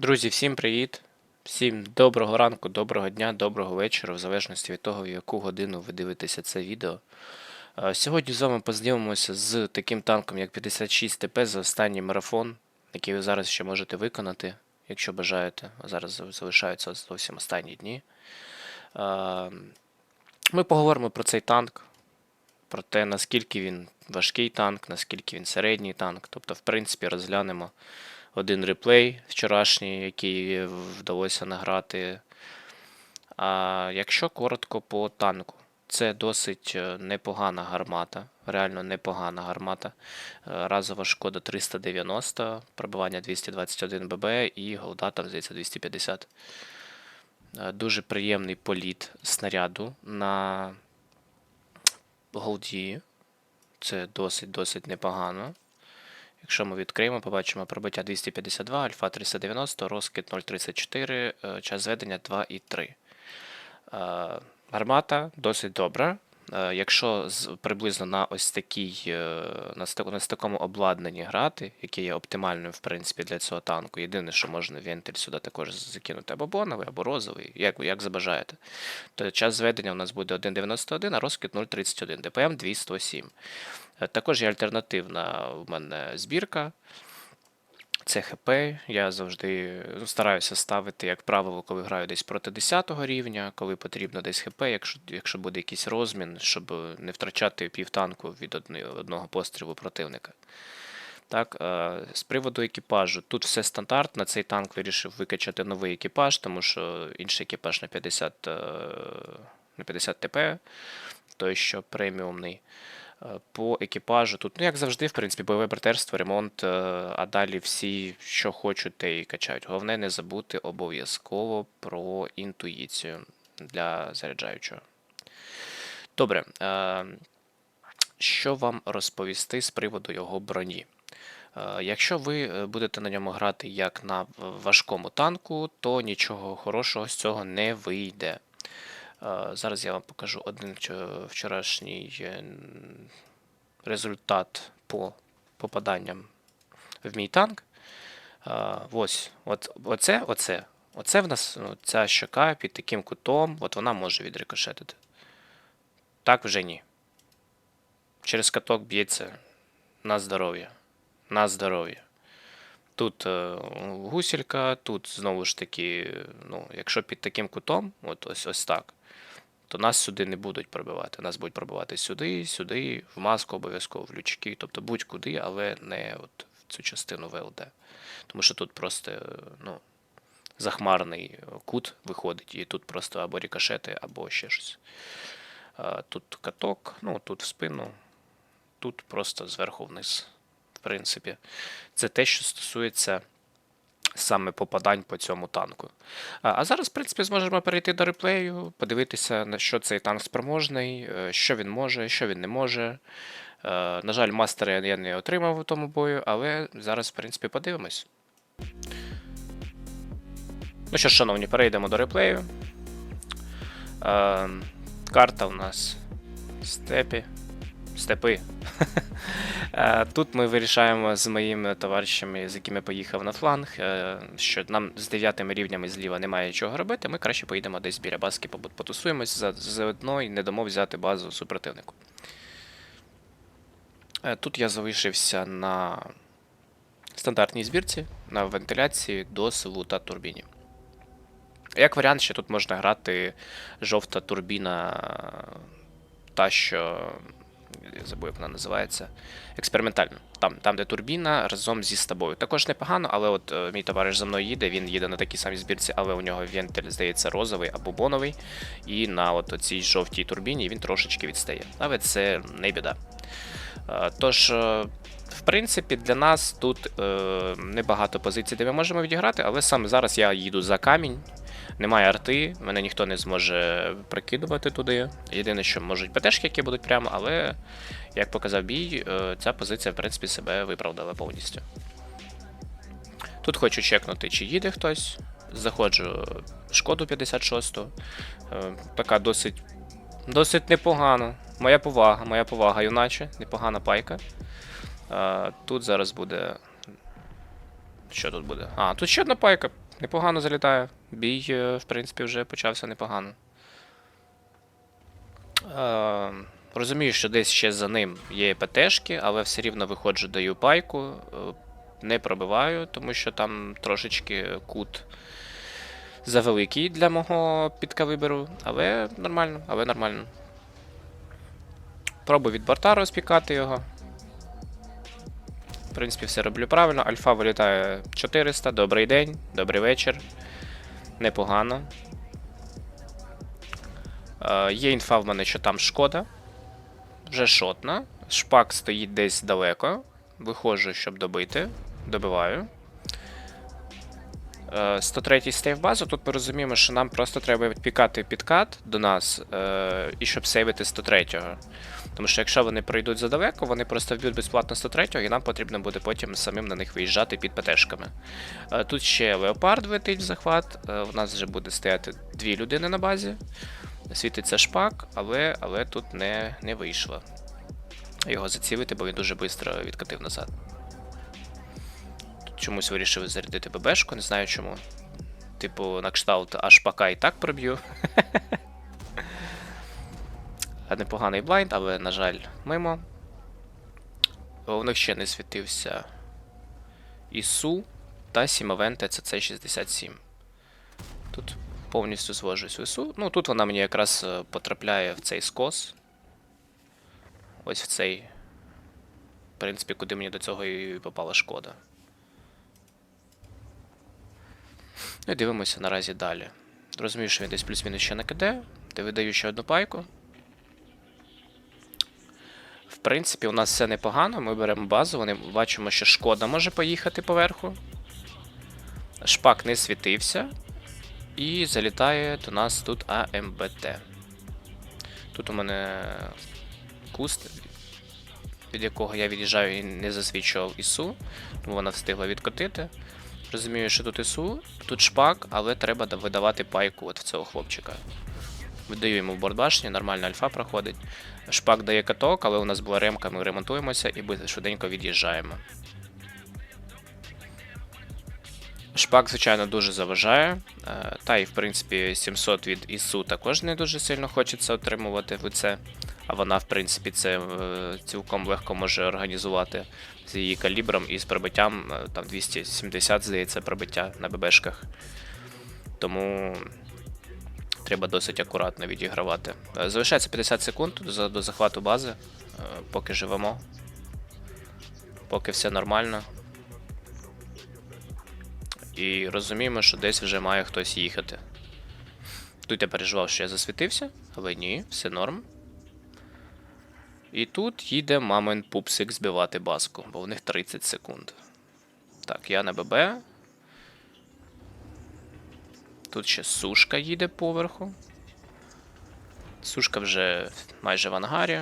Друзі, всім привіт! Всім доброго ранку, доброго дня, доброго вечора, в залежності від того, в яку годину ви дивитеся це відео. Е, Сьогодні з вами познайомимося з таким танком, як 56 ТП за останній марафон, який ви зараз ще можете виконати, якщо бажаєте. Зараз залишаються зовсім останні дні. Е, Ми поговоримо про цей танк, про те, наскільки він важкий танк, наскільки він середній танк. Тобто, в принципі, розглянемо один реплей вчорашній, який вдалося награти. А якщо коротко по танку, це досить е, непогана гармата, реально непогана гармата. Е, Разова шкода 390, пробивання 221 ББ і голда там, здається, 250. Е, Дуже приємний політ снаряду на голді. Це досить-досить непогано. Якщо ми відкриємо, побачимо пробиття 252, альфа 390, розкид 0,34, е, час зведення 2,3. Е, Гармата досить добра. Е, Якщо приблизно на ось такій, е, на, такому обладнанні грати, яке є оптимальним в принципі для цього танку, єдине, що можна вентиль сюди також закинути або боновий, або розовий, як, як забажаєте, то час зведення у нас буде 1,91, а розкид 0,31, ДПМ 207. Е, Також є альтернативна у мене збірка. Це ХП. Я завжди ну, стараюся ставити, як правило, коли граю десь проти 10 рівня, коли потрібно десь ХП, якщо, якщо буде якийсь розмін, щоб не втрачати півтанку від одного пострілу противника. Так, е, з приводу екіпажу, тут все стандарт. На цей танк вирішив викачати новий екіпаж, тому що інший екіпаж на 50, е, на 50 ТП, той, що преміумний. По екіпажу тут, ну як завжди, в принципі, бойове братерство, ремонт, е, а далі всі, що хочуть, те і качають. Головне не забути обов'язково про інтуїцію для заряджаючого. Добре. е, Що вам розповісти з приводу його броні? Е, Якщо ви будете на ньому грати як на важкому танку, то нічого хорошого з цього не вийде. Е, Зараз я вам покажу один вчорашній е, результат по попаданням в мій танк. Е, Ось, оце, оце, оце в нас ну, ця щока під таким кутом, от вона може відрикошетити. Так вже ні. Через каток б'ється на здоров'я. На здоров'я. Тут гусілька, тут знову ж таки, ну, якщо під таким кутом, от ось ось так, то нас сюди не будуть пробивати. Нас будуть пробивати сюди, сюди, в маску обов'язково, в лючки, тобто будь-куди, але не от в цю частину ВЛД. Тому що тут просто ну, захмарний кут виходить, і тут просто або рікошети, або ще щось. Тут каток, ну тут в спину, тут просто зверху вниз. В принципі, це те, що стосується саме попадань по цьому танку. А зараз, в принципі, зможемо перейти до реплею, подивитися, на що цей танк спроможний, е, що він може, що він не може. Е, На жаль, мастера я не отримав у тому бою, але зараз, в принципі, подивимось. Ну що ж, шановні, перейдемо до реплею. Е, Карта у нас степі. Степи. Е, Тут ми вирішаємо з моїми товаришами, з якими поїхав на фланг, е, що нам з дев'ятими рівнями зліва немає чого робити. Ми краще поїдемо десь біля баски, потусуємось за- заодно і не дамо взяти базу супротивнику. Е, Тут я залишився на стандартній збірці, на вентиляції, досилу та турбіні. Як варіант, ще тут можна грати жовта турбіна, та що. Я забув, як вона називається. Експериментально. Там, там, де турбіна разом зі тобою. Також непогано, але от е, мій товариш за мною їде, він їде на такій самій збірці, але у нього вентиль, здається, розовий або боновий. І на от цій жовтій турбіні він трошечки відстає. Але це не біда. Е, Тож, е, в принципі, для нас тут е, небагато позицій, де ми можемо відіграти, але саме зараз я їду за камінь. Немає арти, мене ніхто не зможе прикидувати туди. Єдине, що можуть ПТшки, які будуть прямо, але, як показав бій, е, ця позиція, в принципі, себе виправдала повністю. Тут хочу чекнути, чи їде хтось. Заходжу шкоду 56. Е, Така досить, досить непогана. Моя повага, моя повага, юначе, непогана пайка. Е, Тут зараз буде. Що тут буде? А, тут ще одна пайка. непогано залітає. Бій, е, в принципі, вже почався непогано. Е, розумію, що десь ще за ним є ПТшки, але все рівно виходжу, даю пайку. е, Не пробиваю, тому що там трошечки кут завеликий для мого підкавиберу, але нормально, але нормально. Пробую від борта розпікати його. В принципі, все роблю правильно. Альфа вилітає 400. Добрий день, добрий вечір. Непогано. Е, є інфа в мене, що там шкода. Вже шотна. Шпак стоїть десь далеко. Виходжу, щоб добити. Добиваю. Е, 103 стейв базу. Тут ми розуміємо, що нам просто треба відпікати підкат до нас, е, і щоб сейвити 103-го. Тому що якщо вони пройдуть задалеко, вони просто вб'ють безплатно 103-го, і нам потрібно буде потім самим на них виїжджати під ПТшками. Е, Тут ще леопард летить в захват. е, У нас вже буде стояти дві людини на базі. Світиться шпак, але, але тут не, не вийшло. Його зацілити, бо він дуже швидко відкатив назад. Чомусь вирішив зарядити ББшку, не знаю чому. Типу, на кшталт аж пока і так проб'ю. Непоганий блайнд, але, на жаль, мимо. У них ще не світився Ісу та Сімовенте CC67. Тут повністю звожусь в Ісу. Ну, тут вона мені якраз е, потрапляє в цей скос. Ось в цей. В принципі, куди мені до цього і попала шкода. Ну і дивимося наразі далі. Розумію, що він десь плюс-мінус ще накиде, де видаю ще одну пайку. В принципі, у нас все непогано. Ми беремо базу, вони бачимо, що шкода може поїхати поверху. Шпак не світився. І залітає до нас тут АМБТ. Тут у мене куст, від якого я від'їжджаю і не засвічував ІСУ, тому вона встигла відкотити. Розумію, що тут ІСУ, тут шпак, але треба видавати пайку от в цього хлопчика. Видаю йому в бордбашні, нормально альфа проходить. Шпак дає каток, але у нас була ремка, ми ремонтуємося і швиденько від'їжджаємо. Шпак, звичайно, дуже заважає. е, Та і, в принципі, 700 від ІСУ також не дуже сильно хочеться отримувати в лице. А вона, в принципі, це е, цілком легко може організувати з її калібром і з пробиттям е, там 270, здається, пробиття на ББшках. Тому треба досить акуратно відігравати. Е, Залишається 50 секунд до, до захвату бази, е, поки живемо. Поки все нормально. І розуміємо, що десь вже має хтось їхати. Тут я переживав, що я засвітився, але ні, все норм. І тут їде мамин пупсик збивати баску, бо в них 30 секунд. Так, я на ББ. Тут ще сушка їде поверху. Сушка вже майже в ангарі.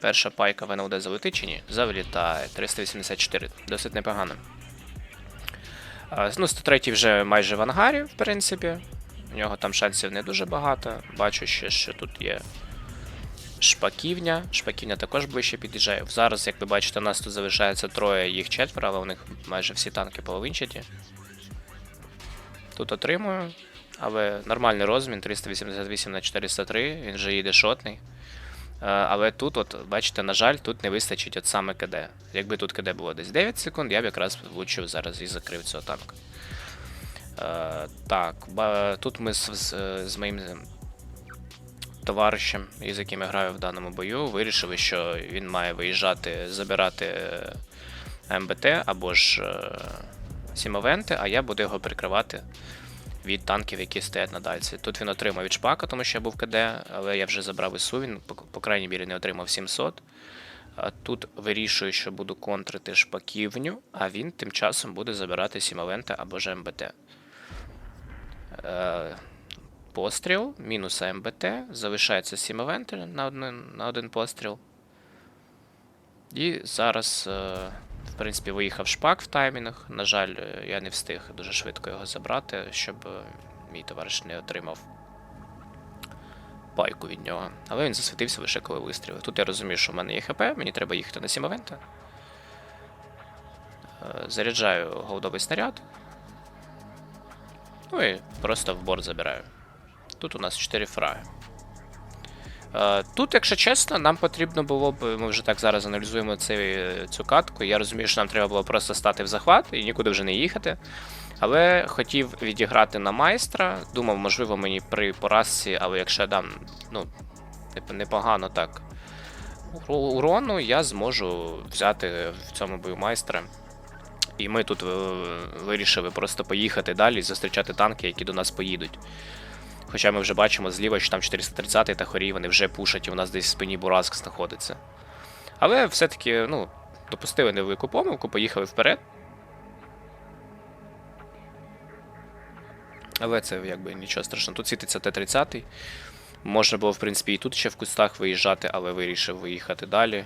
Перша пайка вона буде залетить чи ні? Завлітає. 384. Досить непогано. Ну, 103 вже майже в ангарі, в принципі. У нього там шансів не дуже багато. Бачу ще, що тут є шпаківня. Шпаківня також ближче під'їжджає. Зараз, як ви бачите, у нас тут залишається троє, їх четверо, але у них майже всі танки половинчаті. Тут отримую. Але нормальний розмін 388 на 403, він вже їде шотний. Е, Але тут, от, бачите, на жаль, тут не вистачить от саме КД. Якби тут КД було десь 9 секунд, я б якраз влучив зараз і закрив цього танка. Е, так, тут ми з, з, з моїм товаришем, із яким я граю в даному бою, вирішили, що він має виїжджати, забирати е, МБТ або ж е, Сімовенти, а я буду його прикривати від танків, які стоять на дальці. Тут він отримав від шпака, тому що я був КД, але я вже забрав ІСУ, він по, крайній мірі не отримав 700. Тут вирішую, що буду контрити шпаківню, а він тим часом буде забирати Сімовенти або ж МБТ. Постріл, мінус МБТ, залишається Сімовенти на один, на один постріл. І зараз, е, в принципі, виїхав шпак в таймінг. На жаль, е, я не встиг дуже швидко його забрати, щоб е, мій товариш не отримав пайку від нього. Але він засвітився лише коли вистрілив. Тут я розумію, що в мене є ХП, мені треба їхати на Сімовента. Е, Заряджаю голдовий снаряд. Ну і просто в борт забираю. Тут у нас 4 фраги. Е, Тут, якщо чесно, нам потрібно було б. Ми вже так зараз аналізуємо цей, цю катку. Я розумію, що нам треба було просто стати в захват і нікуди вже не їхати. Але хотів відіграти на майстра. Думав, можливо, мені при поразці, але якщо я дам ну, типу, непогано так урону, я зможу взяти в цьому бою майстра. І ми тут е, вирішили просто поїхати далі і зустрічати танки, які до нас поїдуть. Хоча ми вже бачимо зліва, що там 430 та хорі, вони вже пушать, і у нас десь в спині Бураск знаходиться. Але все-таки, ну, допустили невелику помилку, поїхали вперед. Але це якби нічого страшного. Тут світиться Т-30. Можна було, в принципі, і тут ще в кустах виїжджати, але вирішив виїхати далі.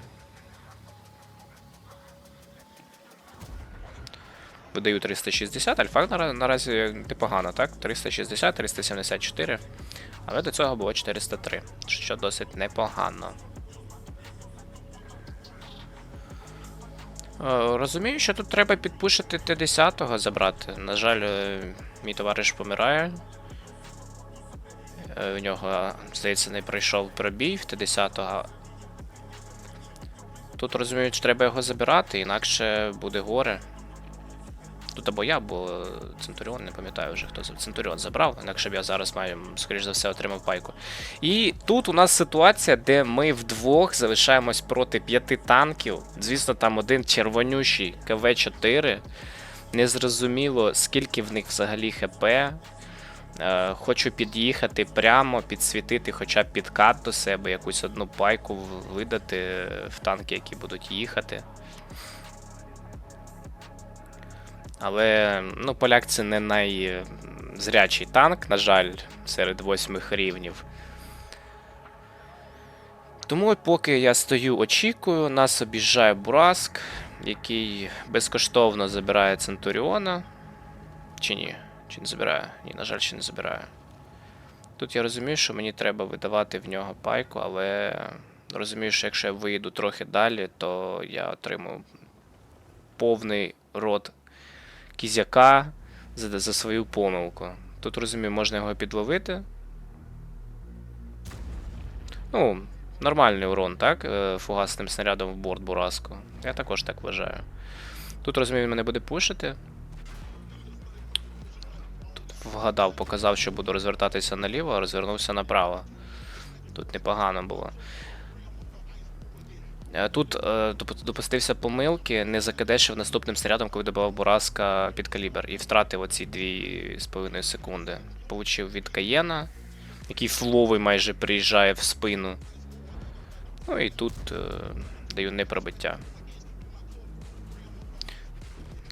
Видаю 360, альфа наразі непогано, так? 360, 374. Але до цього було 403, що досить непогано. Е, Розумію, що тут треба підпушити Т10 забрати. На жаль, е, мій товариш помирає. Е, У нього, здається, не пройшов пробій в Т10. Тут розумію, що треба його забирати, інакше буде горе. Тут або я, або Центуріон, не пам'ятаю вже, хто Центуріон забрав, інакше б я зараз маю, скоріш за все, отримав пайку. І тут у нас ситуація, де ми вдвох залишаємось проти п'яти танків. Звісно, там один червонющий КВ-4. Незрозуміло, скільки в них взагалі ХП. Е, хочу під'їхати прямо, підсвітити хоча б підкат до себе, якусь одну пайку видати в танки, які будуть їхати. Але ну, поляк це не найзрячий танк, на жаль, серед восьмих рівнів. Тому поки я стою, очікую, нас обіжджає Бураск, який безкоштовно забирає Центуріона. Чи ні? Чи не забирає? Ні, на жаль, ще не забирає. Тут я розумію, що мені треба видавати в нього пайку, але розумію, що якщо я виїду трохи далі, то я отримую повний рот кізяка за, за свою помилку. Тут розумію, можна його підловити. Ну, нормальний урон, так? Е, Фугасним снарядом в борт Бураску. Я також так вважаю. Тут розумію, він мене буде пушити. Тут вгадав, показав, що буду розвертатися наліво, а розвернувся направо. Тут непогано було. Е, Тут е, допустився помилки, не закидешив наступним снарядом, коли добивав Бураска під калібр, і втратив оці 2,5 секунди. Получив від Каєна, який фловий майже приїжджає в спину. Ну і тут е, даю непробиття.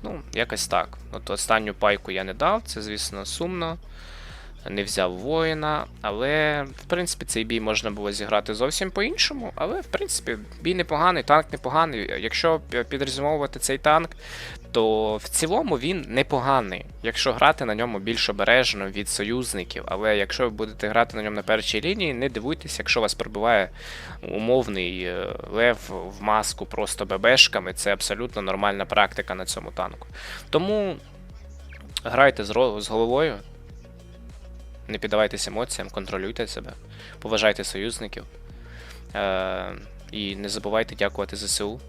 Ну, якось так. От останню пайку я не дав, це, звісно, сумно. Не взяв воїна, але в принципі цей бій можна було зіграти зовсім по-іншому. Але в принципі бій непоганий, танк непоганий. Якщо п- підрозумовувати цей танк, то в цілому він непоганий, якщо грати на ньому більш обережно від союзників. Але якщо ви будете грати на ньому на першій лінії, не дивуйтесь, якщо вас пробиває умовний е, лев в маску просто ББшками, це абсолютно нормальна практика на цьому танку. Тому грайте з головою. Не піддавайтесь емоціям, контролюйте себе, поважайте союзників. Е- і не забувайте дякувати ЗСУ.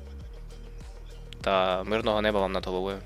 Та мирного неба вам над головою.